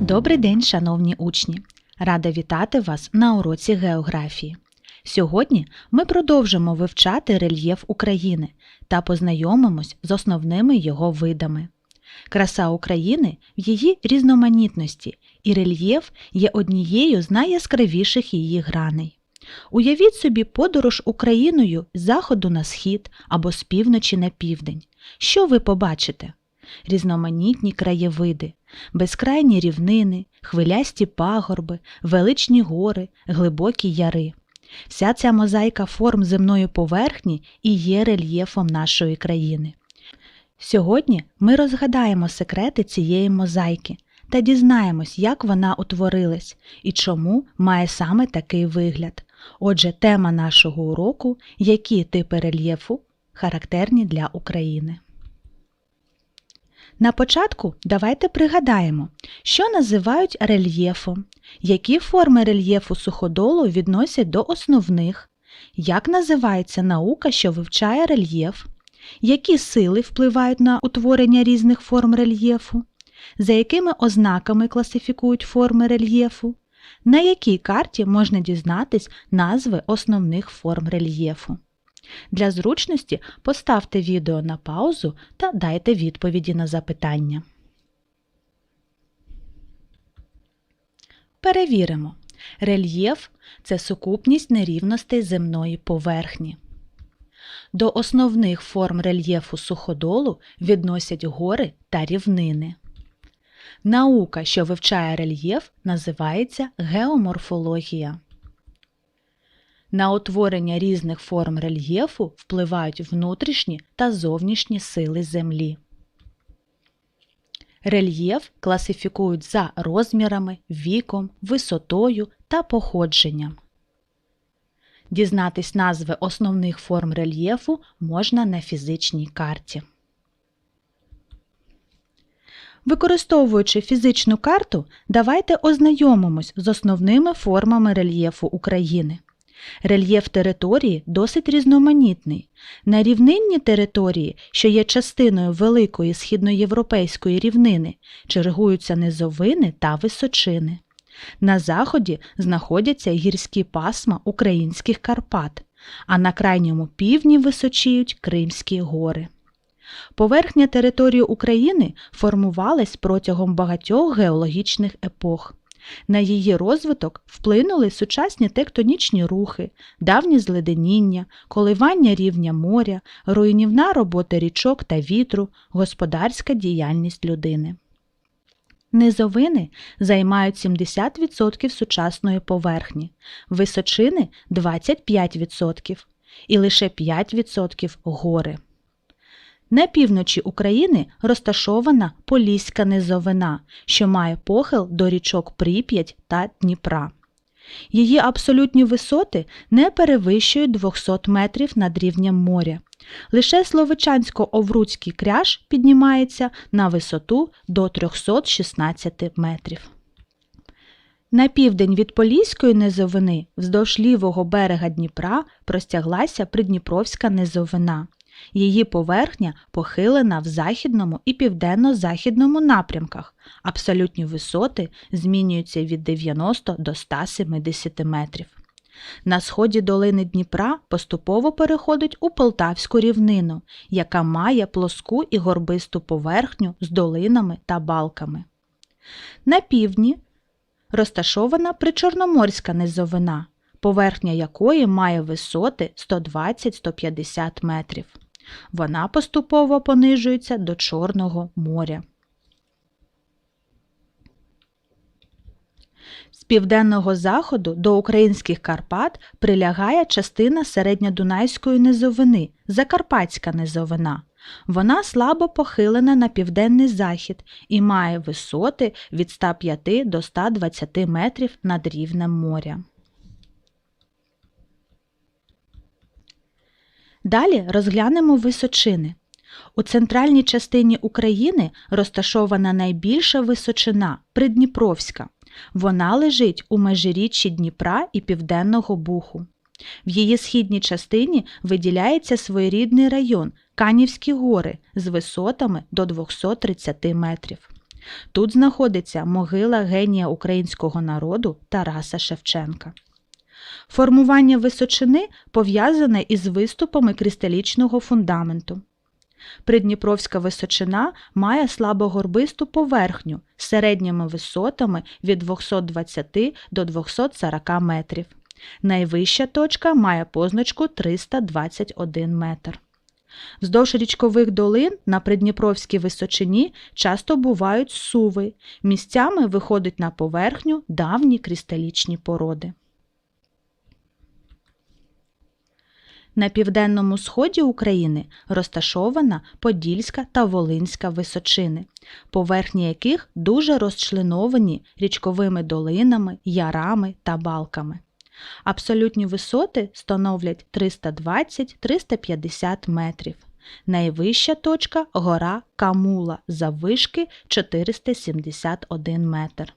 Добрий день, шановні учні! Рада вітати вас на уроці географії. Сьогодні ми продовжимо вивчати рельєф України та познайомимось з основними його видами. Краса України в її різноманітності, і рельєф є однією з найяскравіших її граней. Уявіть собі подорож Україною з заходу на схід або з півночі на південь. Що ви побачите? Різноманітні краєвиди, безкрайні рівнини, хвилясті пагорби, величні гори, глибокі яри. Вся ця мозаїка форм земної поверхні і є рельєфом нашої країни. Сьогодні ми розгадаємо секрети цієї мозаїки та дізнаємось, як вона утворилась і чому має саме такий вигляд. Отже, тема нашого уроку які типи рельєфу характерні для України. На початку давайте пригадаємо, що називають рельєфом, які форми рельєфу суходолу відносять до основних, як називається наука, що вивчає рельєф, які сили впливають на утворення різних форм рельєфу, за якими ознаками класифікують форми рельєфу, на якій карті можна дізнатись назви основних форм рельєфу. Для зручності поставте відео на паузу та дайте відповіді на запитання. Перевіримо. Рельєф це сукупність нерівностей земної поверхні. До основних форм рельєфу суходолу відносять гори та рівнини. Наука, що вивчає рельєф, називається геоморфологія. На утворення різних форм рельєфу впливають внутрішні та зовнішні сили Землі. Рельєф класифікують за розмірами, віком, висотою та походженням. Дізнатись назви основних форм рельєфу можна на фізичній карті. Використовуючи фізичну карту, давайте ознайомимось з основними формами рельєфу України. Рельєф території досить різноманітний. На рівнинній території, що є частиною великої східноєвропейської рівнини, чергуються низовини та височини. На заході знаходяться гірські пасма українських Карпат, а на крайньому півдні височіють Кримські гори. Поверхня території України формувалась протягом багатьох геологічних епох. На її розвиток вплинули сучасні тектонічні рухи, давні зледеніння, коливання рівня моря, руйнівна робота річок та вітру, господарська діяльність людини. Низовини займають 70% сучасної поверхні, височини 25% і лише 5% гори. На півночі України розташована Поліська низовина, що має похил до річок Прип'ять та Дніпра. Її абсолютні висоти не перевищують 200 метрів над рівнем моря. Лише Словичансько-Овруцький кряж піднімається на висоту до 316 метрів. На південь від Поліської низовини вздовж лівого берега Дніпра простяглася Придніпровська низовина. Її поверхня похилена в західному і південно-західному напрямках. Абсолютні висоти змінюються від 90 до 170 метрів. На сході долини Дніпра поступово переходить у Полтавську рівнину, яка має плоску і горбисту поверхню з долинами та балками. На півдні розташована причорноморська низовина, поверхня якої має висоти 120-150 метрів. Вона поступово понижується до Чорного моря. З південного заходу до українських Карпат прилягає частина середньодунайської низовини, Закарпатська низовина. Вона слабо похилена на південний захід і має висоти від 105 до 120 метрів над рівнем моря. Далі розглянемо височини. У центральній частині України розташована найбільша височина Придніпровська. Вона лежить у межиріччі Дніпра і Південного Буху. В її східній частині виділяється своєрідний район Канівські гори з висотами до 230 метрів. Тут знаходиться могила генія українського народу Тараса Шевченка. Формування височини пов'язане із виступами кристалічного фундаменту. Придніпровська височина має слабогорбисту поверхню з середніми висотами від 220 до 240 метрів. Найвища точка має позначку 321 метр. Вздовж річкових долин на Придніпровській височині часто бувають суви, місцями виходять на поверхню давні кристалічні породи. На південному сході України розташована Подільська та Волинська височини, поверхні яких дуже розчленовані річковими долинами, ярами та балками. Абсолютні висоти становлять 320-350 метрів. Найвища точка гора Камула заввишки 471 метр.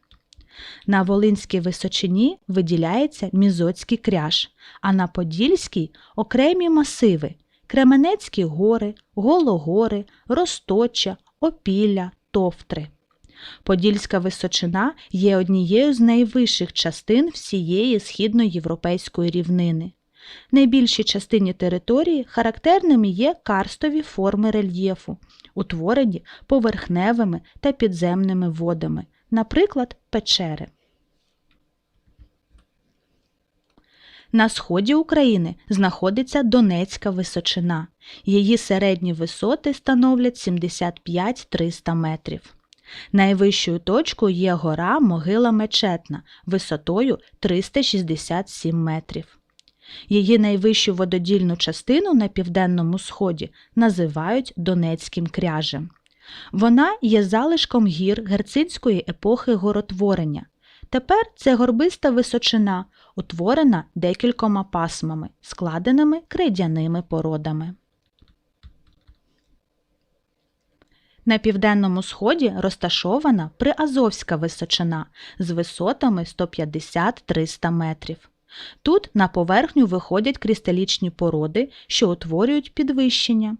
На Волинській височині виділяється Мізоцький кряж, а на Подільській окремі масиви Кременецькі гори, Гологори, Росточа, Опілля, Товтри. Подільська височина є однією з найвищих частин всієї східноєвропейської рівнини. Найбільшій частині території характерними є карстові форми рельєфу, утворені поверхневими та підземними водами, наприклад, печери. На сході України знаходиться Донецька височина. Її середні висоти становлять 75-300 метрів. Найвищою точкою є гора Могила Мечетна висотою 367 метрів. Її найвищу вододільну частину на південному сході називають Донецьким кряжем. Вона є залишком гір герцинської епохи горотворення. Тепер це горбиста височина, утворена декількома пасмами, складеними крейдяними породами. На південному сході розташована Приазовська височина з висотами 150-300 метрів. Тут на поверхню виходять кристалічні породи, що утворюють підвищення.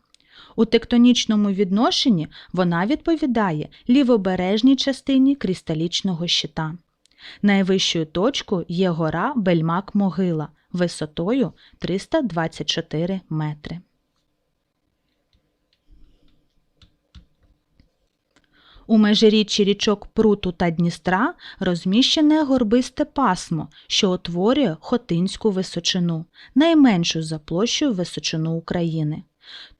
У тектонічному відношенні вона відповідає лівобережній частині кристалічного щита. Найвищою точкою є гора Бельмак-Могила висотою 324 метри. У межиріччі річок Пруту та Дністра розміщене горбисте пасмо, що утворює Хотинську височину, найменшу за площею височину України.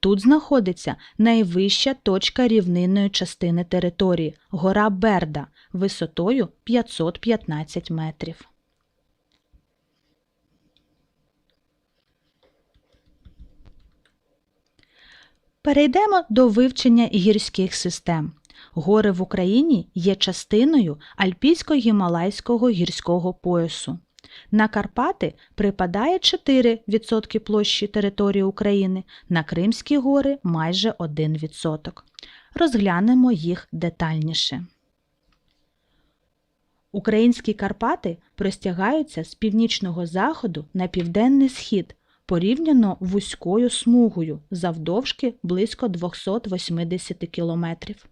Тут знаходиться найвища точка рівнинної частини території гора Берда висотою 515 метрів. Перейдемо до вивчення гірських систем. Гори в Україні є частиною Альпійсько-Гімалайського гірського поясу. На Карпати припадає 4% площі території України, на Кримські гори майже 1%. Розглянемо їх детальніше. Українські Карпати простягаються з північного заходу на південний схід порівняно вузькою смугою завдовжки близько 280 кілометрів.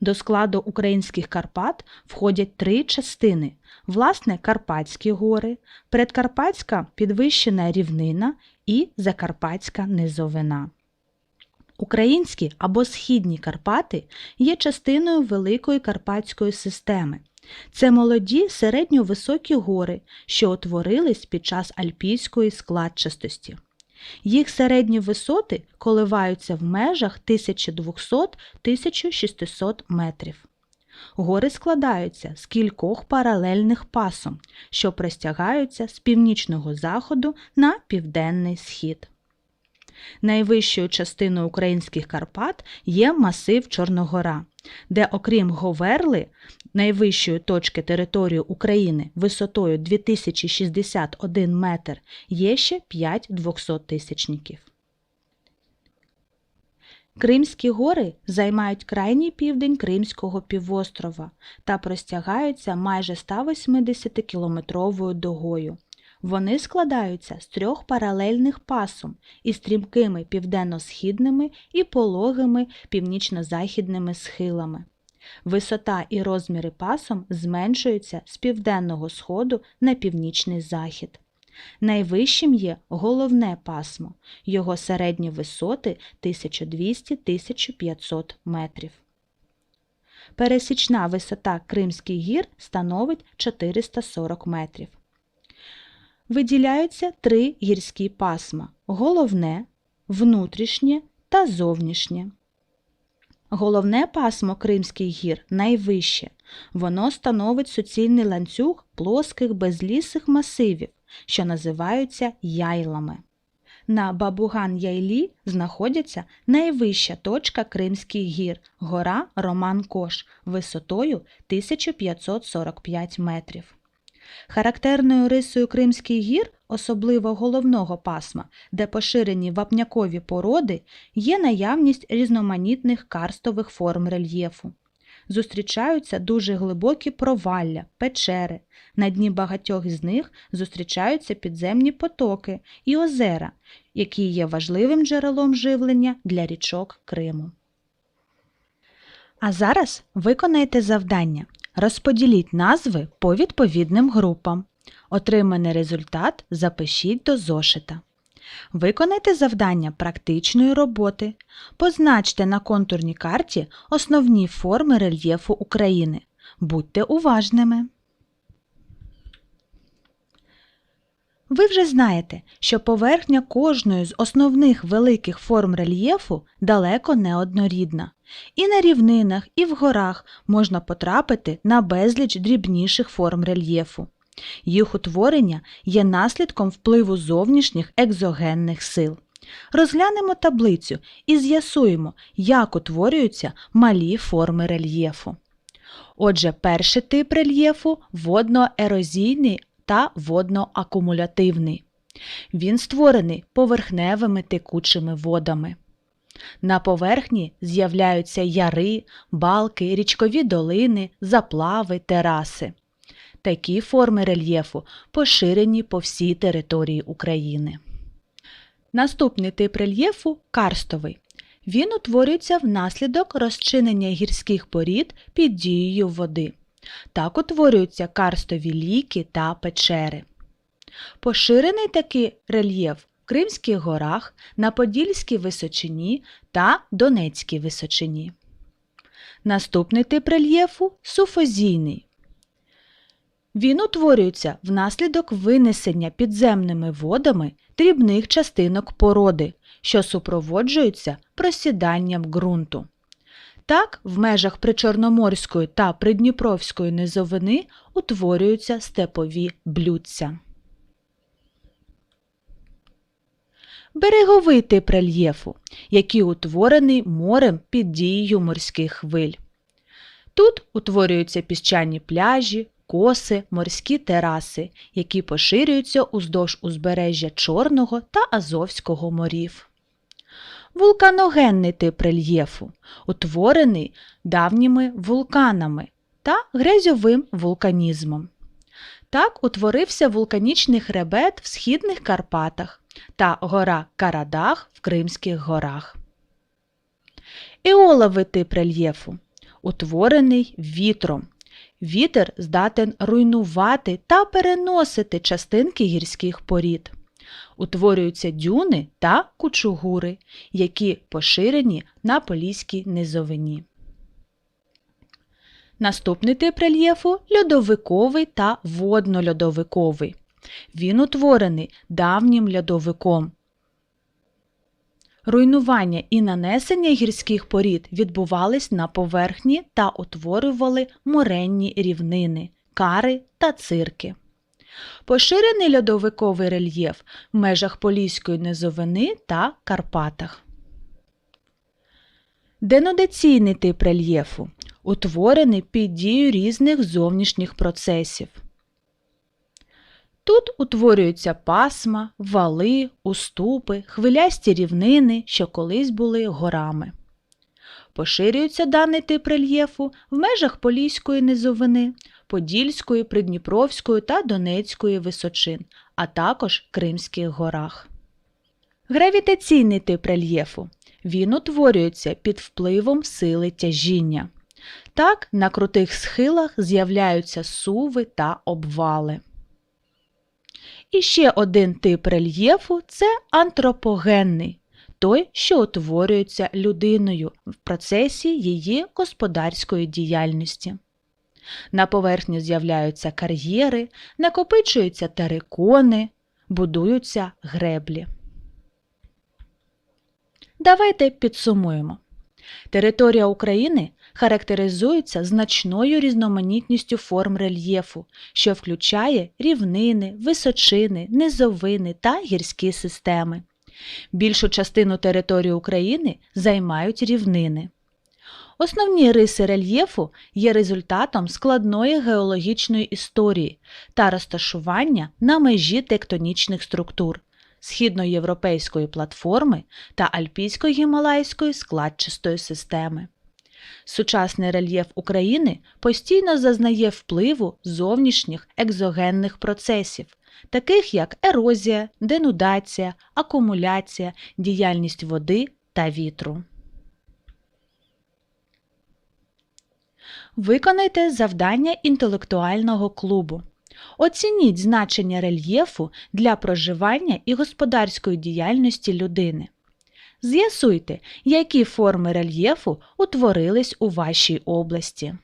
До складу українських Карпат входять три частини: власне, Карпатські гори, Предкарпатська підвищена рівнина і Закарпатська низовина. Українські або східні Карпати є частиною Великої Карпатської системи. Це молоді середньовисокі гори, що утворились під час альпійської складчастості. Їх середні висоти коливаються в межах 1200-1600 метрів. Гори складаються з кількох паралельних пасом, що простягаються з північного заходу на південний схід. Найвищою частиною українських Карпат є масив Чорногора, де, окрім Говерли, найвищої точки території України висотою 2061 метр, є ще 5 двохсоттисячників. Кримські гори займають крайній південь Кримського півострова та простягаються майже 180 кілометровою догою. Вони складаються з трьох паралельних пасом із стрімкими південно-східними і пологими північно-західними схилами. Висота і розміри пасом зменшуються з південного сходу на північний захід. Найвищим є головне пасмо, його середні висоти 1200-1500 метрів. Пересічна висота Кримських гір становить 440 метрів. Виділяються три гірські пасма головне, внутрішнє та зовнішнє. Головне пасмо Кримських гір найвище. Воно становить суцільний ланцюг плоских безлісих масивів, що називаються яйлами. На Бабуган-Яйлі знаходиться найвища точка Кримських гір гора Роман-Кош висотою 1545 метрів. Характерною рисою Кримських гір, особливо головного пасма, де поширені вапнякові породи, є наявність різноманітних карстових форм рельєфу. Зустрічаються дуже глибокі провалля, печери. На дні багатьох з них зустрічаються підземні потоки і озера, які є важливим джерелом живлення для річок Криму. А зараз виконайте завдання. Розподіліть назви по відповідним групам. Отриманий результат запишіть до зошита. Виконайте завдання практичної роботи. Позначте на контурній карті основні форми рельєфу України. Будьте уважними. Ви вже знаєте, що поверхня кожної з основних великих форм рельєфу далеко не однорідна. І на рівнинах, і в горах можна потрапити на безліч дрібніших форм рельєфу. Їх утворення є наслідком впливу зовнішніх екзогенних сил. Розглянемо таблицю і з'ясуємо, як утворюються малі форми рельєфу. Отже, перший тип рельєфу водноерозійний та водноакумулятивний. Він створений поверхневими текучими водами. На поверхні з'являються яри, балки, річкові долини, заплави, тераси. Такі форми рельєфу поширені по всій території України. Наступний тип рельєфу карстовий. Він утворюється внаслідок розчинення гірських порід під дією води. Так утворюються карстові ліки та печери. Поширений такий рельєф в Кримських горах, на Подільській височині та Донецькій височині. Наступний тип рельєфу суфозійний. Він утворюється внаслідок винесення підземними водами дрібних частинок породи, що супроводжуються просіданням ґрунту. Так, в межах Причорноморської та Придніпровської низовини утворюються степові блюдця. Береговий тип рельєфу, який утворений морем під дією морських хвиль. Тут утворюються піщані пляжі, коси, морські тераси, які поширюються уздовж узбережжя Чорного та Азовського морів. Вулканогенний тип рельєфу, утворений давніми вулканами та грязьовим вулканізмом. Так утворився вулканічний хребет в східних Карпатах та гора Карадах в Кримських горах. Еоловий тип рельєфу утворений вітром. Вітер здатен руйнувати та переносити частинки гірських порід. Утворюються дюни та кучугури, які поширені на Поліській низовині. Наступний тип рельєфу льодовиковий та воднольодовиковий. Він утворений давнім льодовиком. Руйнування і нанесення гірських порід відбувались на поверхні та утворювали моренні рівнини, кари та цирки. Поширений льодовиковий рельєф в межах Поліської низовини та Карпатах. Денодаційний тип рельєфу утворений під дією різних зовнішніх процесів. Тут утворюються пасма, вали, уступи, хвилясті рівнини, що колись були горами. Поширюється даний тип рельєфу в межах Поліської низовини, Подільської, Придніпровської та Донецької височин, а також Кримських горах. Гравітаційний тип рельєфу. Він утворюється під впливом сили тяжіння. Так, на крутих схилах з'являються суви та обвали. І ще один тип рельєфу це антропогенний, той, що утворюється людиною в процесі її господарської діяльності. На поверхні з'являються кар'єри, накопичуються терикони, будуються греблі. Давайте підсумуємо. Територія України характеризується значною різноманітністю форм рельєфу, що включає рівнини, височини, низовини та гірські системи. Більшу частину території України займають рівнини. Основні риси рельєфу є результатом складної геологічної історії та розташування на межі тектонічних структур східноєвропейської платформи та альпійсько-гімалайської складчастої системи. Сучасний рельєф України постійно зазнає впливу зовнішніх екзогенних процесів, таких як ерозія, денудація, акумуляція, діяльність води та вітру. Виконайте завдання інтелектуального клубу. Оцініть значення рельєфу для проживання і господарської діяльності людини. З'ясуйте, які форми рельєфу утворились у вашій області.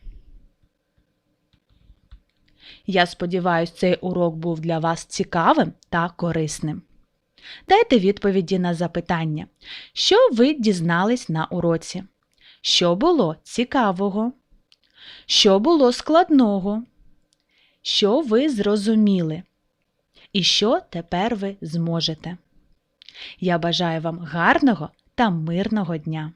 Я сподіваюся, цей урок був для вас цікавим та корисним. Дайте відповіді на запитання, що ви дізнались на уроці? Що було цікавого? Що було складного? Що ви зрозуміли? І що тепер ви зможете? Я бажаю вам гарного та мирного дня!